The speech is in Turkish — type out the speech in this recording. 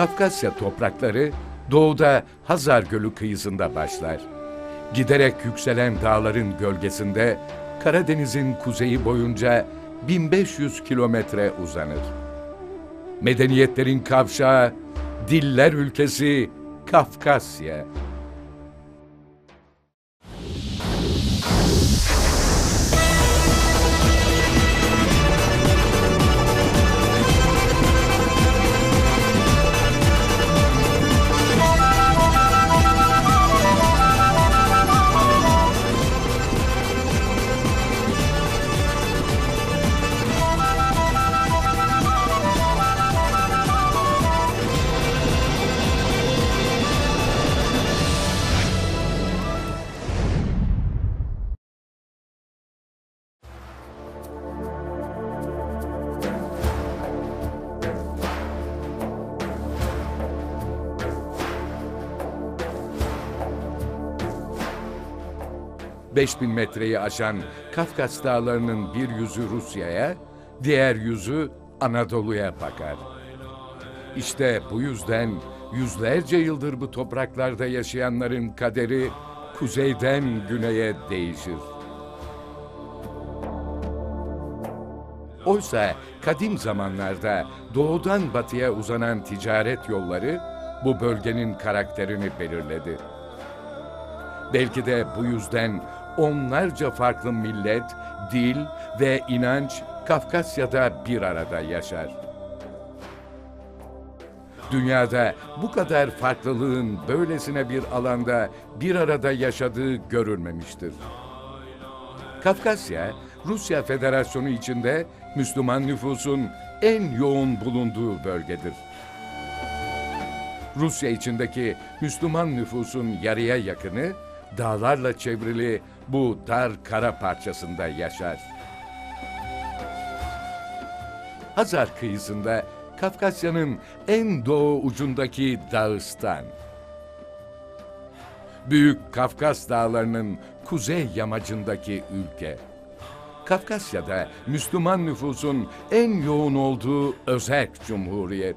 Kafkasya toprakları doğuda Hazar Gölü kıyısında başlar. Giderek yükselen dağların gölgesinde Karadeniz'in kuzeyi boyunca 1500 kilometre uzanır. Medeniyetlerin kavşağı, diller ülkesi Kafkasya. ...5000 metreyi aşan Kafkas dağlarının bir yüzü Rusya'ya... ...diğer yüzü Anadolu'ya bakar. İşte bu yüzden yüzlerce yıldır bu topraklarda yaşayanların kaderi... ...kuzeyden güneye değişir. Oysa kadim zamanlarda doğudan batıya uzanan ticaret yolları bu bölgenin karakterini belirledi. Belki de bu yüzden onlarca farklı millet, dil ve inanç Kafkasya'da bir arada yaşar. Dünyada bu kadar farklılığın böylesine bir alanda bir arada yaşadığı görülmemiştir. Kafkasya, Rusya Federasyonu içinde Müslüman nüfusun en yoğun bulunduğu bölgedir. Rusya içindeki Müslüman nüfusun yarıya yakını dağlarla çevrili bu dar kara parçasında yaşar. Hazar kıyısında Kafkasya'nın en doğu ucundaki Dağıstan. Büyük Kafkas Dağları'nın kuzey yamacındaki ülke. Kafkasya'da Müslüman nüfusun en yoğun olduğu özerk cumhuriyet.